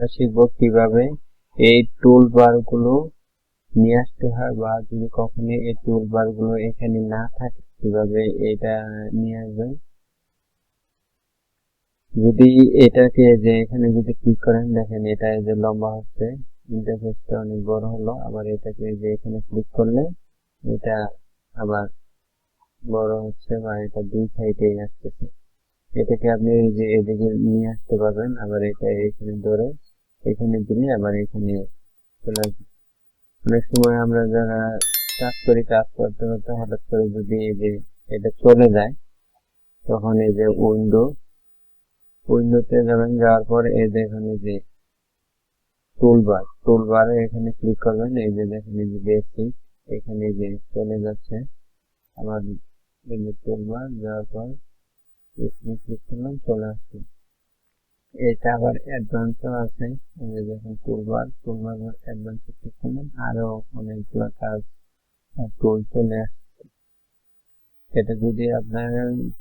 আমরা শিখব কীভাবে এই টুল বারগুলো নিয়ে আসতে হয় বা যদি কখনো এই টুল বারগুলো এখানে না থাকে, কীভাবে এটা নিয়ে আসবেন? যদি এটাকে যে এখানে যদি ক্লিক করেন, দেখেন এটা যে লম্বা হচ্ছে ইন্টারফেসটা অনেক বড় হলো, আবার এটাকে যে এখানে ক্লিক করলে, এটা আবার বড় হচ্ছে বা এটা দুই সাইডে আসতেছে। এটাকে আপনি যে এদিকে নিয়ে আসতে পারবেন, আবার এটা এখানে ধরে এখানে দিলে আবার এখানে চলে আসবে অনেক সময় আমরা যারা কাজ করি, কাজ করতে করতে হঠাৎ করে যদি এই যে এটা চলে যায়, তখন এই যে উইন্ডো, উইন্ডোতে যাবেন যাওয়ার পর এই যে এখানে যে টুলবার টুলবারে এখানে ক্লিক করবেন, এই যে দেখেন এই যে বেসিক এখানে যে চলে যাচ্ছে। আবার এই যে টুলবার যাওয়ার পর ক্লিক করলাম, চলে আসলো এটা আবার অ্যাডভান্সও আছে। দেখেন টুলবার টুলবার অ্যাডভান্সে ক্লিক করলেন আরও অনেকগুলো কাজ টুল চলে আসছে। এটা যদি আপনার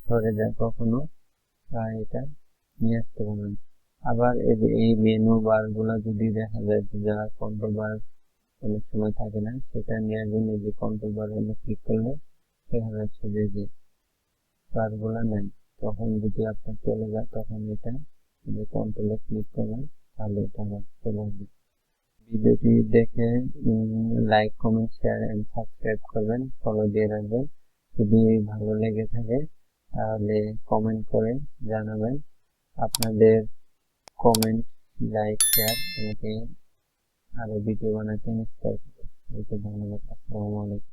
সরে যায় কখনো এটা নিয়ে আসতে পারবেন আবার এই যে এই মেনু বারগুলা যদি দেখা যায় যে যারা কন্ট্রোল বার অনেক সময় থাকে না, সেটা নেওয়ার জন্য যে কন্ট্রোল বার ক্লিক করলে দেখা যাচ্ছে যে যে বারগুলা নাই। তখন যদি আপনার চলে যায়, তখন এটা যে কন্ট্রোলে ক্লিক করবেন তাহলে এটা আবার চলে ভিডিওটি দেখে like comment share and subscribe করবেন ফলো দিয়ে রাখবেন। যদি ভালো লেগে থাকে, তাহলে কমেন্ট করে জানাবেন। আপনাদের কমেন্ট লাইক শেয়ার আমাকে আরও ভিডিও বানাতে ইন্সপায়ার করে ধন্যবাদ, আসসালামু আলাইকুম।